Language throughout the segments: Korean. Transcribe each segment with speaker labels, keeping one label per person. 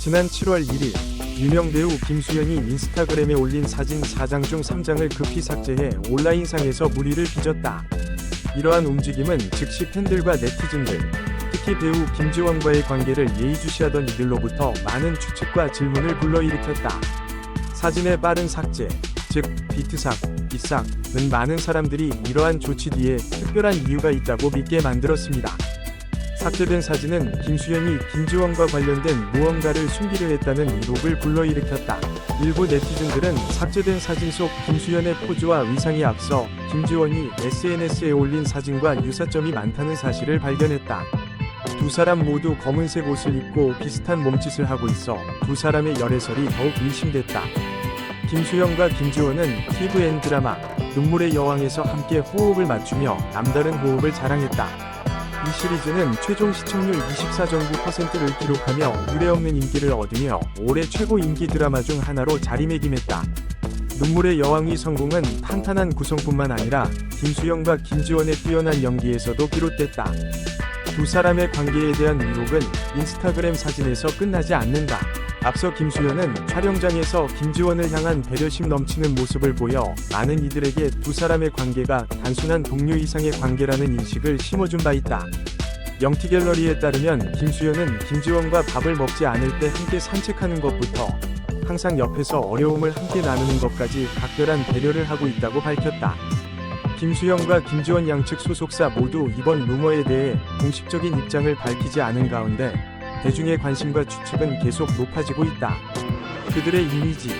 Speaker 1: 지난 7월 1일 유명 배우 김수현이 인스타그램에 올린 사진 4장 중 3장을 급히 삭제해 온라인상에서 무리를 빚었다. 이러한 움직임은 즉시 팬들과 네티즌들, 특히 배우 김지원과의 관계를 예의주시하던 이들로부터 많은 추측과 질문을 불러일으켰다. 사진의 빠른 삭제, 즉 비트삭, 비삭은 많은 사람들이 이러한 조치 뒤에 특별한 이유가 있다고 믿게 만들었습니다. 삭제된 사진은 김수현이 김지원과 관련된 무언가를 숨기려 했다는 의혹을 불러일으켰다. 일부 네티즌들은 삭제된 사진 속 김수현의 포즈와 위상에 앞서 김지원이 SNS에 올린 사진과 유사점이 많다는 사실을 발견했다. 두 사람 모두 검은색 옷을 입고 비슷한 몸짓을 하고 있어 두 사람의 열애설이 더욱 의심됐다. 김수현과 김지원은 TVN 드라마 눈물의 여왕에서 함께 호흡을 맞추며 남다른 호흡을 자랑했다. 이 시리즈는 최종 시청률 24.9%를 기록하며 유례없는 인기를 얻으며 올해 최고 인기 드라마 중 하나로 자리매김했다. 눈물의 여왕이 성공은 탄탄한 구성뿐만 아니라 김수영과 김지원의 뛰어난 연기에서도 비롯됐다. 두 사람의 관계에 대한 의혹은 인스타그램 사진에서 끝나지 않는다. 앞서 김수현은 촬영장에서 김지원을 향한 배려심 넘치는 모습을 보여 많은 이들에게 두 사람의 관계가 단순한 동료 이상의 관계라는 인식을 심어준 바 있다. 영티 갤러리에 따르면 김수현은 김지원과 밥을 먹지 않을 때 함께 산책하는 것부터 항상 옆에서 어려움을 함께 나누는 것까지 각별한 배려를 하고 있다고 밝혔다. 김수영과 김지원 양측 소속사 모두 이번 루머에 대해 공식적인 입장을 밝히지 않은 가운데 대중의 관심과 추측은 계속 높아지고 있다. 그들의 이미지,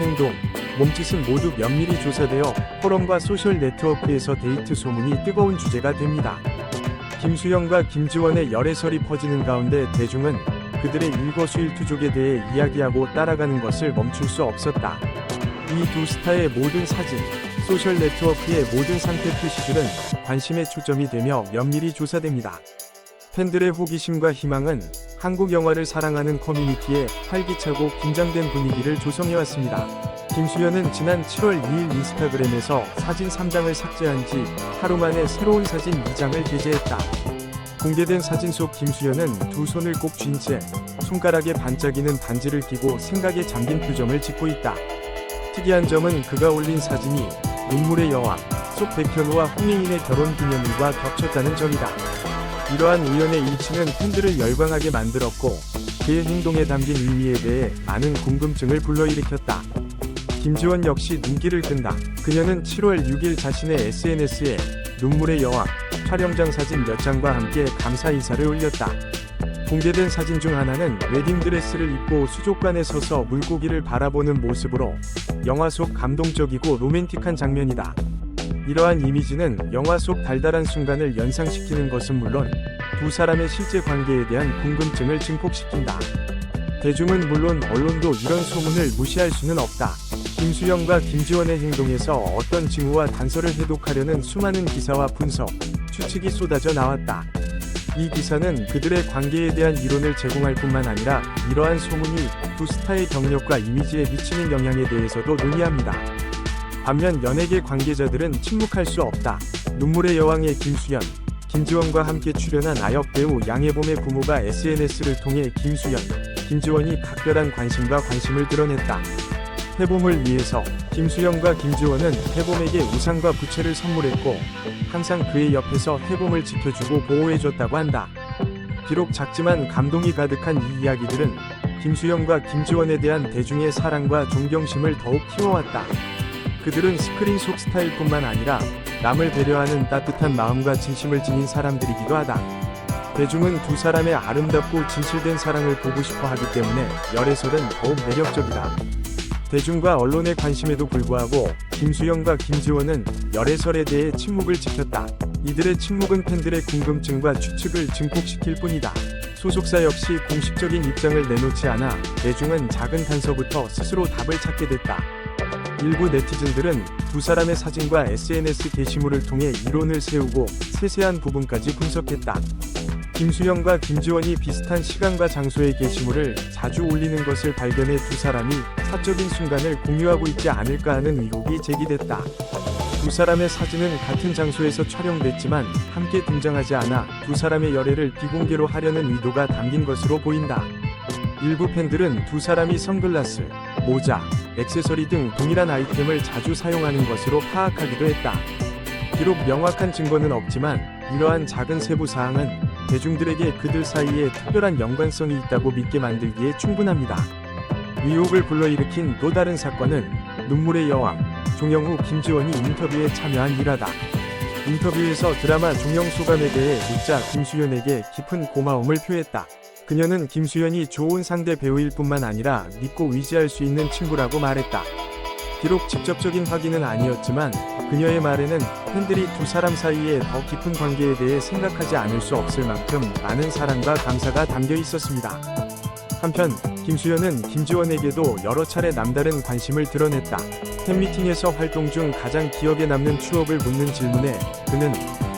Speaker 1: 행동, 몸짓은 모두 면밀히 조사되어 포럼과 소셜 네트워크에서 데이트 소문이 뜨거운 주제가 됩니다. 김수영과 김지원의 열애설이 퍼지는 가운데 대중은 그들의 일거수일투족에 대해 이야기하고 따라가는 것을 멈출 수 없었다. 이 두 스타의 모든 사진, 소셜 네트워크의 모든 상태 표시들은 관심의 초점이 되며 면밀히 조사됩니다. 팬들의 호기심과 희망은 한국 영화를 사랑하는 커뮤니티에 활기차고 긴장된 분위기를 조성해왔습니다. 김수현은 지난 7월 2일 인스타그램에서 사진 3장을 삭제한 지 하루 만에 새로운 사진 2장을 게재했다. 공개된 사진 속 김수현은 두 손을 꼭 쥔 채 손가락에 반짝이는 반지를 끼고 생각에 잠긴 표정을 짓고 있다. 특이한 점은 그가 올린 사진이 눈물의 여왕 속 백현우와 홍예인의 결혼 기념일과 겹쳤다는 점이다. 이러한 우연의 일치는 팬들을 열광하게 만들었고 그의 행동에 담긴 의미에 대해 많은 궁금증을 불러일으켰다. 김지원 역시 눈길을 끈다. 그녀는 7월 6일 자신의 SNS에 눈물의 여왕 촬영장 사진 몇 장과 함께 감사 인사를 올렸다. 공개된 사진 중 하나는 웨딩드레스를 입고 수족관에 서서 물고기를 바라보는 모습으로 영화 속 감동적이고 로맨틱한 장면이다. 이러한 이미지는 영화 속 달달한 순간을 연상시키는 것은 물론 두 사람의 실제 관계에 대한 궁금증을 증폭시킨다. 대중은 물론 언론도 이런 소문을 무시할 수는 없다. 김수영과 김지원의 행동에서 어떤 징후와 단서를 해독하려는 수많은 기사와 분석, 추측이 쏟아져 나왔다. 이 기사는 그들의 관계에 대한 이론을 제공할 뿐만 아니라 이러한 소문이 두 스타의 경력과 이미지에 미치는 영향에 대해서도 논의합니다. 반면 연예계 관계자들은 침묵할 수 없다. 눈물의 여왕의 김수현, 김지원과 함께 출연한 아역 배우 양해봄의 부모가 SNS를 통해 김수현, 김지원이 각별한 관심과 관심을 드러냈다. 해봄을 위해서 김수영과 김지원은 해봄에게 우산과 부채를 선물했고 항상 그의 옆에서 해봄을 지켜주고 보호해줬다고 한다. 비록 작지만 감동이 가득한 이 이야기들은 김수영과 김지원에 대한 대중의 사랑과 존경심을 더욱 키워왔다. 그들은 스크린 속 스타일뿐만 아니라 남을 배려하는 따뜻한 마음과 진심을 지닌 사람들이기도 하다. 대중은 두 사람의 아름답고 진실된 사랑을 보고 싶어 하기 때문에 열애설은 더욱 매력적이다. 대중과 언론의 관심에도 불구하고 김수영과 김지원은 열애설에 대해 침묵을 지켰다. 이들의 침묵은 팬들의 궁금증과 추측을 증폭시킬 뿐이다. 소속사 역시 공식적인 입장을 내놓지 않아 대중은 작은 단서부터 스스로 답을 찾게 됐다. 일부 네티즌들은 두 사람의 사진과 SNS 게시물을 통해 이론을 세우고 세세한 부분까지 분석했다. 김수영과 김지원이 비슷한 시간과 장소의 게시물을 자주 올리는 것을 발견해 두 사람이 사적인 순간을 공유하고 있지 않을까 하는 의혹이 제기됐다. 두 사람의 사진은 같은 장소에서 촬영됐지만 함께 등장하지 않아 두 사람의 열애를 비공개로 하려는 의도가 담긴 것으로 보인다. 일부 팬들은 두 사람이 선글라스, 모자, 액세서리 등 동일한 아이템을 자주 사용하는 것으로 파악하기도 했다. 비록 명확한 증거는 없지만 이러한 작은 세부 사항은 대중들에게 그들 사이에 특별한 연관성이 있다고 믿게 만들기에 충분합니다. 의혹을 불러일으킨 또 다른 사건은 눈물의 여왕 종영후 김지원이 인터뷰에 참여한 일화다. 인터뷰에서 드라마 종영 소감에 대해 묻자 김수현에게 깊은 고마움을 표했다. 그녀는 김수현이 좋은 상대 배우일 뿐만 아니라 믿고 의지할 수 있는 친구라고 말했다. 비록 직접적인 확인은 아니었지만 그녀의 말에는 팬들이 두 사람 사이에 더 깊은 관계에 대해 생각하지 않을 수 없을 만큼 많은 사랑과 감사가 담겨 있었습니다. 한편 김수현은 김지원에게도 여러 차례 남다른 관심을 드러냈다. 팬미팅에서 활동 중 가장 기억에 남는 추억을 묻는 질문에 그는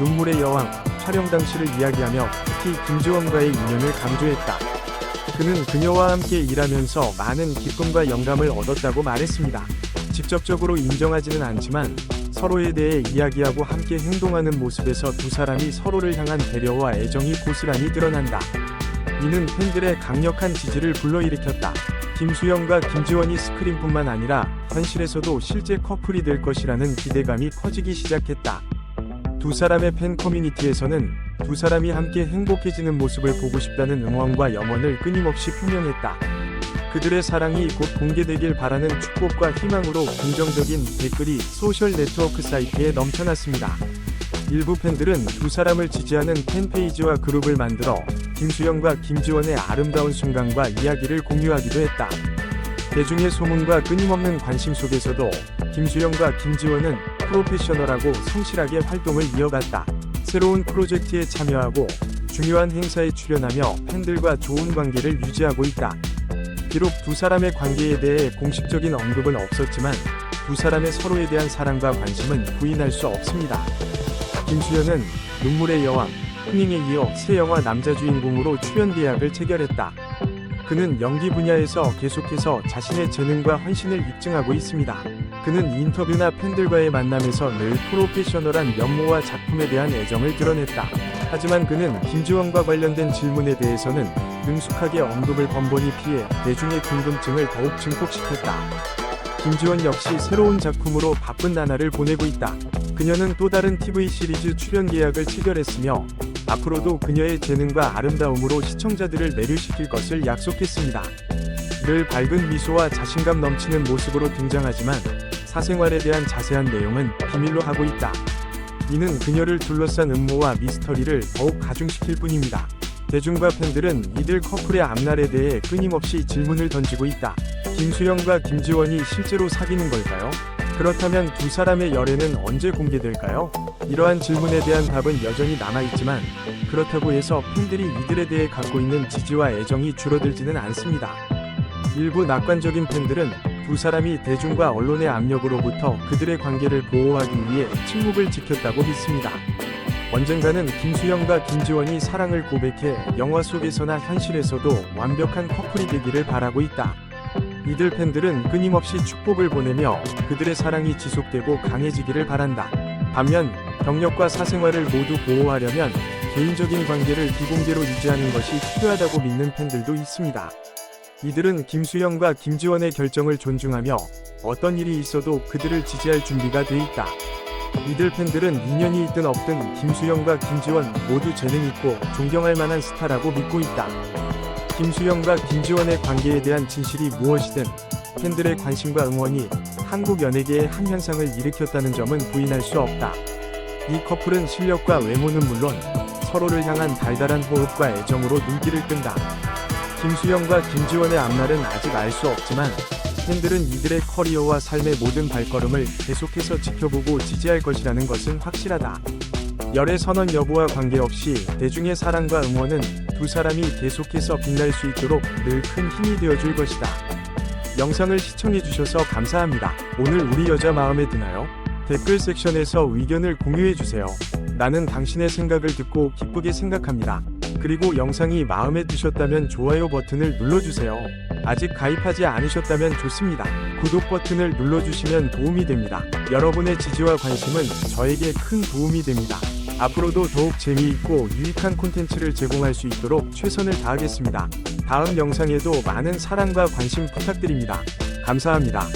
Speaker 1: 눈물의 여왕 촬영 당시를 이야기하며 특히 김지원과의 인연을 강조했다. 그는 그녀와 함께 일하면서 많은 기쁨과 영감을 얻었다고 말했습니다. 직접적으로 인정하지는 않지만 서로에 대해 이야기하고 함께 행동하는 모습에서 두 사람이 서로를 향한 배려와 애정이 고스란히 드러난다. 이는 팬들의 강력한 지지를 불러일으켰다. 김수영과 김지원이 스크린뿐만 아니라 현실에서도 실제 커플이 될 것이라는 기대감이 커지기 시작했다. 두 사람의 팬 커뮤니티에서는 두 사람이 함께 행복해지는 모습을 보고 싶다는 응원과 염원을 끊임없이 표명했다. 그들의 사랑이 곧 공개되길 바라는 축복과 희망으로 긍정적인 댓글이 소셜 네트워크 사이트에 넘쳐났습니다. 일부 팬들은 두 사람을 지지하는 팬페이지와 그룹을 만들어 김수영과 김지원의 아름다운 순간과 이야기를 공유하기도 했다. 대중의 소문과 끊임없는 관심 속에서도 김수영과 김지원은 프로페셔널하고 성실하게 활동을 이어갔다. 새로운 프로젝트에 참여하고 중요한 행사에 출연하며 팬들과 좋은 관계를 유지하고 있다. 비록 두 사람의 관계에 대해 공식적인 언급은 없었지만 두 사람의 서로에 대한 사랑과 관심은 부인할 수 없습니다. 김수현은 눈물의 여왕, 흥행에 이어 새 영화 남자 주인공으로 출연 계약을 체결했다. 그는 연기 분야에서 계속해서 자신의 재능과 헌신을 입증하고 있습니다. 그는 인터뷰나 팬들과의 만남에서 늘 프로페셔널한 면모와 작품에 대한 애정을 드러냈다. 하지만 그는 김지원과 관련된 질문에 대해서는 능숙하게 언급을 번번이 피해 대중의 궁금증을 더욱 증폭시켰다. 김지원 역시 새로운 작품으로 바쁜 나날을 보내고 있다. 그녀는 또 다른 TV 시리즈 출연 계약을 체결했으며 앞으로도 그녀의 재능과 아름다움으로 시청자들을 매료시킬 것을 약속했습니다. 늘 밝은 미소와 자신감 넘치는 모습으로 등장하지만 사생활에 대한 자세한 내용은 비밀로 하고 있다. 이는 그녀를 둘러싼 음모와 미스터리를 더욱 가중시킬 뿐입니다. 대중과 팬들은 이들 커플의 앞날에 대해 끊임없이 질문을 던지고 있다. 김수영과 김지원이 실제로 사귀는 걸까요? 그렇다면 두 사람의 열애는 언제 공개될까요? 이러한 질문에 대한 답은 여전히 남아있지만 그렇다고 해서 팬들이 이들에 대해 갖고 있는 지지와 애정이 줄어들지는 않습니다. 일부 낙관적인 팬들은 두 사람이 대중과 언론의 압력으로부터 그들의 관계를 보호하기 위해 침묵을 지켰다고 믿습니다. 언젠가는 김수영과 김지원이 사랑을 고백해 영화 속에서나 현실에서도 완벽한 커플이 되기를 바라고 있다. 이들 팬들은 끊임없이 축복을 보내며 그들의 사랑이 지속되고 강해지기를 바란다. 반면 경력과 사생활을 모두 보호하려면 개인적인 관계를 비공개로 유지하는 것이 필요하다고 믿는 팬들도 있습니다. 이들은 김수영과 김지원의 결정을 존중하며 어떤 일이 있어도 그들을 지지할 준비가 돼 있다. 이들 팬들은 인연이 있든 없든 김수영과 김지원 모두 재능 있고 존경할 만한 스타라고 믿고 있다. 김수영과 김지원의 관계에 대한 진실이 무엇이든 팬들의 관심과 응원이 한국 연예계의 한 현상을 일으켰다는 점은 부인할 수 없다. 이 커플은 실력과 외모는 물론 서로를 향한 달달한 호흡과 애정으로 눈길을 끈다. 김수영과 김지원의 앞날은 아직 알 수 없지만 팬들은 이들의 커리어와 삶의 모든 발걸음을 계속해서 지켜보고 지지할 것이라는 것은 확실하다. 열의 선언 여부와 관계없이 대중의 사랑과 응원은 두 사람이 계속해서 빛날 수 있도록 늘 큰 힘이 되어줄 것이다. 영상을 시청해주셔서 감사합니다. 오늘 우리 여자 마음에 드나요? 댓글 섹션에서 의견을 공유해주세요. 나는 당신의 생각을 듣고 기쁘게 생각합니다. 그리고 영상이 마음에 드셨다면 좋아요 버튼을 눌러주세요. 아직 가입하지 않으셨다면 좋습니다. 구독 버튼을 눌러주시면 도움이 됩니다. 여러분의 지지와 관심은 저에게 큰 도움이 됩니다. 앞으로도 더욱 재미있고 유익한 콘텐츠를 제공할 수 있도록 최선을 다하겠습니다. 다음 영상에도 많은 사랑과 관심 부탁드립니다. 감사합니다.